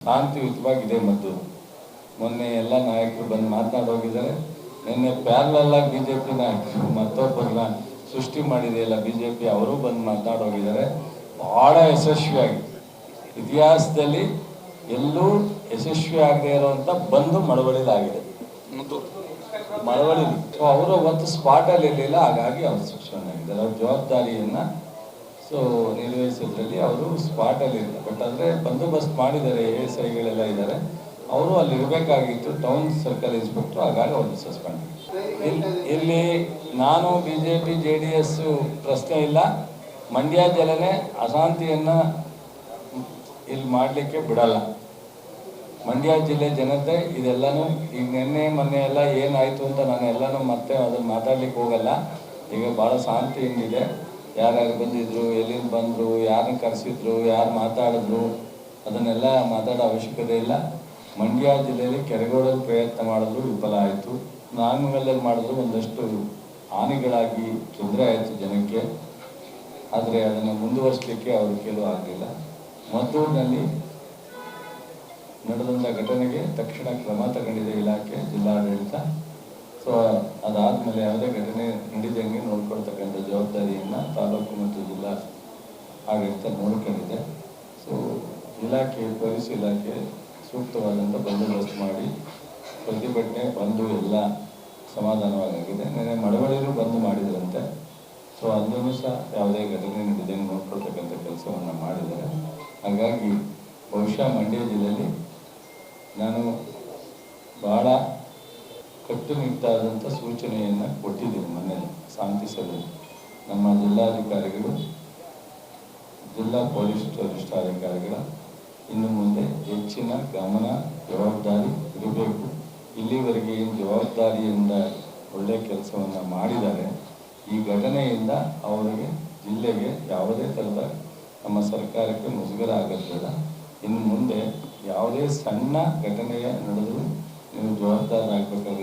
ಶಾಂತಿಯುತವಾಗಿದೆ ಮತ್ತು ಮೊನ್ನೆ ಎಲ್ಲ ನಾಯಕರು ಬಂದು ಮಾತನಾಡೋಗಿದ್ದಾರೆ ನಿನ್ನೆ ಪ್ಯಾರಲಲ್ಲ ಬಿ ಜೆ ಪಿ ನಾಯಕರು ಮತ್ತೊಬ್ಬರನ್ನ ಸೃಷ್ಟಿ ಮಾಡಿದೆಯಲ್ಲ ಬಿ ಜೆ ಪಿ ಅವರು ಬಂದು ಮಾತನಾಡಿ ಹೋಗಿದ್ದಾರೆ. ಬಹಳ ಯಶಸ್ವಿಯಾಗಿ ಇತಿಹಾಸದಲ್ಲಿ ಎಲ್ಲೂ ಯಶಸ್ವಿ ಆಗದೆ ಇರುವಂತ ಬಂದು ಮಳವಳಿಲಾಗಿದೆ ಮಳವಳಿಲಿ ಸೊ ಅವರು ಅವತ್ತು ಸ್ಪಾಟಲ್ಲಿ ಇರಲಿಲ್ಲ. ಹಾಗಾಗಿ ಅವರು ಶಿಕ್ಷಣ ಆಗಿದ್ದಾರೆ ಅವ್ರ ಜವಾಬ್ದಾರಿಯನ್ನ ಸೊ ನಿರ್ವಹಿಸೋದ್ರಲ್ಲಿ ಅವರು ಸ್ಪಾಟಲ್ಲಿ ಬಟ್ ಅಂದರೆ ಬಂದೋಬಸ್ತ್ ಮಾಡಿದ್ದಾರೆ, ಎ ಎಸ್ ಐಗಳೆಲ್ಲ ಇದ್ದಾರೆ. ಅವರು ಅಲ್ಲಿ ಇರಬೇಕಾಗಿತ್ತು ಟೌನ್ ಸರ್ಕಲ್ ಇನ್ಸ್ಪೆಕ್ಟರ್ ಹಾಗಾಗಿ ಅವ್ರನ್ನ ಸಸ್ಪೆಂಡ್ ಇಲ್ಲಿ ನಾನು B J P J D S ಪ್ರಶ್ನೆ ಇಲ್ಲ. ಮಂಡ್ಯ ಜಿಲ್ಲೆನೇ ಅಶಾಂತಿಯನ್ನು ಇಲ್ಲಿ ಮಾಡಲಿಕ್ಕೆ ಬಿಡಲ್ಲ. ಮಂಡ್ಯ ಜಿಲ್ಲೆ ಜನತೆ ಇದೆಲ್ಲನೂ, ಈಗ ನಿನ್ನೆ, ಮೊನ್ನೆ ಎಲ್ಲ ಏನಾಯಿತು ಅಂತ ನಾನು ಎಲ್ಲನೂ ಮತ್ತೆ ಅದನ್ನು ಮಾತಾಡ್ಲಿಕ್ಕೆ ಹೋಗಲ್ಲ. ಈಗ ಭಾಳ ಶಾಂತಿಯಿಂದಿದೆ ಯಾರ್ಯಾರು ಬಂದಿದ್ರು, ಎಲ್ಲಿಂದ ಬಂದರು, ಯಾರನ್ನ ಕರೆಸಿದ್ರು, ಯಾರು ಮಾತಾಡಿದ್ರು, ಅದನ್ನೆಲ್ಲ ಮಾತಾಡೋ ಅವಶ್ಯಕತೆ ಇಲ್ಲ. ಮಂಡ್ಯ ಜಿಲ್ಲೆಯಲ್ಲಿ ಕೆರೆಗೋಡಲು ಪ್ರಯತ್ನ ಮಾಡಿದ್ರು, ವಿಫಲ ಆಯಿತು. ನಾಗಮಂಗಲದಲ್ಲಿ ಮಾಡಿದ್ರು ಒಂದಷ್ಟು ಹಾನಿಗಳಾಗಿ ತೊಂದರೆ ಆಯಿತು ಜನಕ್ಕೆ. ಆದರೆ ಅದನ್ನು ಮುಂದುವರಿಸಲಿಕ್ಕೆ ಅವರು ಕೆಲವು ಆಗಲಿಲ್ಲ. ಮದ್ದೂರಿನಲ್ಲಿ ನಡೆದಂಥ ಘಟನೆಗೆ ತಕ್ಷಣ ಕ್ರಮ ತಗೊಂಡಿದೆ ಇಲಾಖೆ, ಜಿಲ್ಲಾಡಳಿತ. ಸೊ ಅದಾದಮೇಲೆ ಯಾವುದೇ ಘಟನೆ ನಡೀದಂಗೆ ನೋಡ್ಕೊಳ್ತಕ್ಕಂಥ ಜವಾಬ್ದಾರಿಯನ್ನು ತಾಲೂಕು ಮತ್ತು ಜಿಲ್ಲಾ ಆಡಳಿತ ನೋಡ್ಕೊಂಡಿದೆ ಸೊ ಇಲಾಖೆ, ಪೊಲೀಸ್ ಇಲಾಖೆ ಸೂಕ್ತವಾದಂಥ ಬಂದೋಬಸ್ತ್ ಮಾಡಿ ಪ್ರತಿಭಟನೆ ಬಂದು ಎಲ್ಲ ಸಮಾಧಾನವಾಗಿದೆ ನೆನೆ ಮಡವಳಿಯರು ಬಂದು ಮಾಡಿದ್ರಂತೆ. ಸೊ ಅಲ್ಲೂ ಸಹ ಯಾವುದೇ ಘಟನೆ ನಡೆದಂಗೆ ನೋಡ್ಕೊಳ್ತಕ್ಕಂಥ ಕೆಲಸವನ್ನು ಮಾಡಿದ್ದಾರೆ. ಹಾಗಾಗಿ ಬಹುಶಃ ಮಂಡ್ಯ ಜಿಲ್ಲೆಯಲ್ಲಿ ನಾನು ಬಹಳ ಕಟ್ಟುನಿಟ್ಟಾದಂಥ ಸೂಚನೆಯನ್ನು ಕೊಟ್ಟಿದ್ದೀನಿ ಮೊನ್ನೆ ಶಾಂತಿ ಸಭೆ ನಮ್ಮ ಜಿಲ್ಲಾಧಿಕಾರಿಗಳು, ಜಿಲ್ಲಾ ಪೊಲೀಸ್ ವರಿಷ್ಠಾಧಿಕಾರಿಗಳ ಇನ್ನು ಮುಂದೆ ಹೆಚ್ಚಿನ ಗಮನ, ಜವಾಬ್ದಾರಿ ಇರಬೇಕು. ಇಲ್ಲಿವರೆಗೆ ಏನು ಜವಾಬ್ದಾರಿಯಿಂದ ಒಳ್ಳೆ ಕೆಲಸವನ್ನು ಮಾಡಿದ್ದಾರೆ, ಈ ಘಟನೆಯಿಂದ ಅವರಿಗೆ ಜಿಲ್ಲೆಗೆ ಯಾವುದೇ ಥರದ ನಮ್ಮ ಸರ್ಕಾರಕ್ಕೆ ಮುಜುಗರ ಆಗೋದಿಲ್ಲ ಇನ್ನು ಮುಂದೆ ಯಾವುದೇ ಸಣ್ಣ ಘಟನೆಯ ನಡೆದರೂ ನೀವು ಜವಾಬ್ದಾರರಾಗಬೇಕಾಗಿದೆ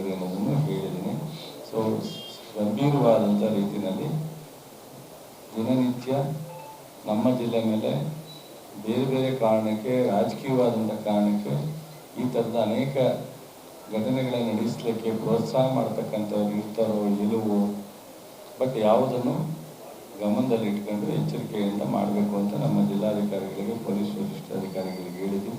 ಗಂಭೀರವಾದಂಥ ರೀತಿಯಲ್ಲಿ ದಿನನಿತ್ಯ ನಮ್ಮ ಜಿಲ್ಲೆ ಮೇಲೆ ಬೇರೆ ಬೇರೆ ಕಾರಣಕ್ಕೆ ರಾಜಕೀಯವಾದಂಥ ಕಾರಣಕ್ಕೆ ಈ ಥರದ ಅನೇಕ ಘಟನೆಗಳನ್ನು ನಡೆಸಲಿಕ್ಕೆ ಪ್ರೋತ್ಸಾಹ ಮಾಡ್ತಕ್ಕಂಥವ್ರು ಇರ್ತಾರೋ ಇಲ್ಲವೋ ಬಟ್ ಯಾವುದನ್ನು ಗಮನದಲ್ಲಿ ಇಟ್ಕೊಂಡು ಎಚ್ಚರಿಕೆಯಿಂದ ಮಾಡಬೇಕು ಅಂತ ನಮ್ಮ ಜಿಲ್ಲಾಧಿಕಾರಿಗಳಿಗೆ, ಪೊಲೀಸ್ ವರಿಷ್ಠಾಧಿಕಾರಿಗಳಿಗೆ ಹೇಳಿದ್ವಿ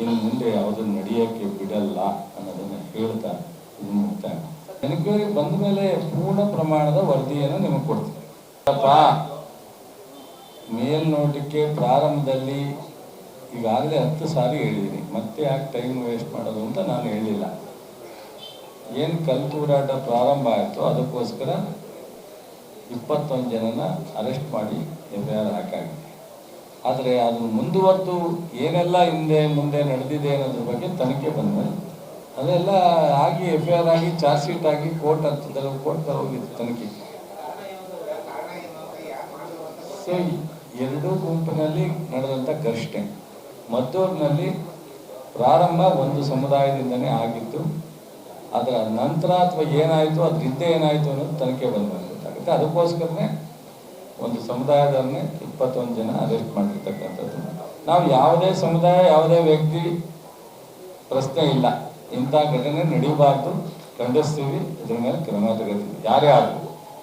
ಇನ್ನು ಮುಂದೆ ಯಾವುದನ್ನು ನಡೆಯೋಕ್ಕೆ ಬಿಡಲ್ಲ ಅನ್ನೋದನ್ನು ಹೇಳ್ತಾ ಇದನ್ನು ಮುಕ್ತಾಯ. ಎನ್ಕ್ವೈರಿ ಬಂದ ಮೇಲೆ ಪೂರ್ಣ ಪ್ರಮಾಣದ ವರದಿಯನ್ನು ನಿಮಗೆ ಕೊಡ್ತೀನಿ. ಅಪ್ಪ, ಮೇಲ್ನೋಟಕ್ಕೆ ಪ್ರಾರಂಭದಲ್ಲಿ ಈಗಾಗಲೇ ಹತ್ತು ಸಾರಿ ಹೇಳಿದ್ದೀನಿ. ಮತ್ತೆ ಯಾಕೆ ಟೈಮ್ ವೇಸ್ಟ್ ಮಾಡೋದು ಅಂತ ನಾನು ಹೇಳಿಲ್ಲ. ಏನು ಕಲ್ತೂರಾಟ ಪ್ರಾರಂಭ ಆಯಿತು ಅದಕ್ಕೋಸ್ಕರ ಇಪ್ಪತ್ತೊಂದು ಜನನ ಅರೆಸ್ಟ್ ಮಾಡಿ ಎಫ್ ಐ ಆರ್ ಹಾಕಾಗಿದೆ. ಆದರೆ ಅದು ಮುಂದುವರೆದು ಏನೆಲ್ಲ ಹಿಂದೆ ಮುಂದೆ ನಡೆದಿದೆ ಅನ್ನೋದ್ರ ಬಗ್ಗೆ ತನಿಖೆ ಬಂದಮೇಲೆ ಅದೆಲ್ಲ ಆಗಿ ಎಫ್ ಐ ಆರ್ ಆಗಿ ಚಾರ್ಜ್ ಶೀಟ್ ಆಗಿ ಕೋರ್ಟ್ ಅಂತದಲ್ಲ ಕೋರ್ಟ್ ಹೋಗಿತ್ತು ತನಿಖೆ. ಸೊ ಎರಡೂ ಗುಂಪಿನಲ್ಲಿ ನಡೆದಂಥ ಘರ್ಷಣೆ. ಮದ್ದೂರಿನಲ್ಲಿ ಪ್ರಾರಂಭ ಒಂದು ಸಮುದಾಯದಿಂದನೇ ಆಗಿತ್ತು ಅದರ ನಂತರ ಅಥವಾ ಏನಾಯಿತು ಹಿಂದೆ ಏನಾಯಿತು ಅನ್ನೋದು ತನಿಖೆ ಬಂದ ಗೊತ್ತಾಗುತ್ತೆ ಅದಕ್ಕೋಸ್ಕರನೇ ಒಂದು ಸಮುದಾಯದವನ್ನೇ ಇಪ್ಪತ್ತೊಂದು ಜನ ಅರೆಸ್ಟ್ ಮಾಡಿರ್ತಕ್ಕಂಥದ್ದು. ನಾವು ಯಾವುದೇ ಸಮುದಾಯ, ಯಾವುದೇ ವ್ಯಕ್ತಿ ಪ್ರಶ್ನೆ ಇಲ್ಲ. ಇಂಥ ಘಟನೆ ನಡೀಬಾರ್ದು. ಖಂಡಿಸ್ತೀವಿ. ಇದ್ರ ಮೇಲೆ ಕ್ರಮ ತಗೋತೀವಿ ಯಾರೇ ಆಗಲಿ.